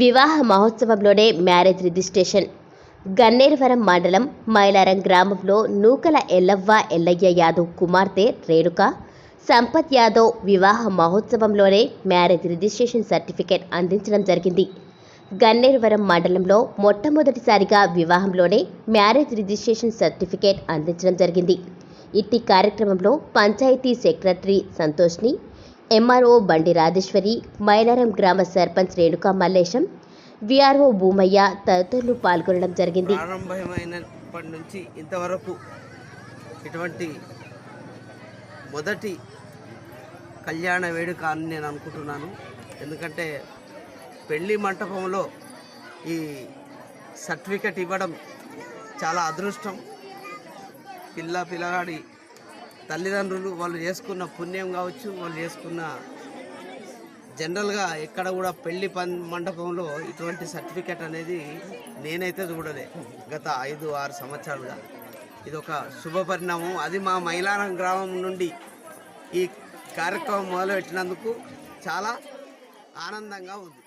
వివాహ మహోత్సవంలోనే marriage registration. Ganneruvaram మండలం మైలారం గ్రామంలో నూకల ఎల్లవ్వ ఎల్లయ్య యాదవ్ కుమార్తె రేణుక సంపత్ యాదవ్ వివాహ మహోత్సవంలోనే మ్యారేజ్ రిజిస్ట్రేషన్ సర్టిఫికేట్ అందించడం జరిగింది. గన్నేరువరం మండలంలో మొట్టమొదటిసారిగా వివాహంలోనే మ్యారేజ్ రిజిస్ట్రేషన్ సర్టిఫికేట్ అందించడం జరిగింది. ఇట్టి కార్యక్రమంలో పంచాయతీ సెక్రటరీ సంతోష్ని ఎంఆర్ఓ బండి రాజేశ్వరి మైలారం గ్రామ సర్పంచ్ రేణుకా మల్లేశం విఆర్ఓ భూమయ్య తదితరులు పాల్గొనడం జరిగింది. ప్రారంభమైనప్పటి నుంచి ఇంతవరకు ఇటువంటి మొదటి కళ్యాణ వేడుక అని నేను అనుకుంటున్నాను. ఎందుకంటే పెళ్ళి మంటపంలో ఈ సర్టిఫికెట్ ఇవ్వడం చాలా అదృష్టం. పిల్ల పిల్లగాడి తల్లిదండ్రులు వాళ్ళు చేసుకున్న పుణ్యం కావచ్చు వాళ్ళు చేసుకున్న జనరల్గా ఎక్కడ కూడా పెళ్ళి మండపంలో ఇటువంటి సర్టిఫికెట్ అనేది నేనైతే చూడలే. గత ఐదు ఆరు సంవత్సరాలుగా. ఇది ఒక శుభ పరిణామం. అది మా మైలారం గ్రామం నుండి ఈ కార్యక్రమం మొదలుపెట్టినందుకు చాలా ఆనందంగా ఉంది.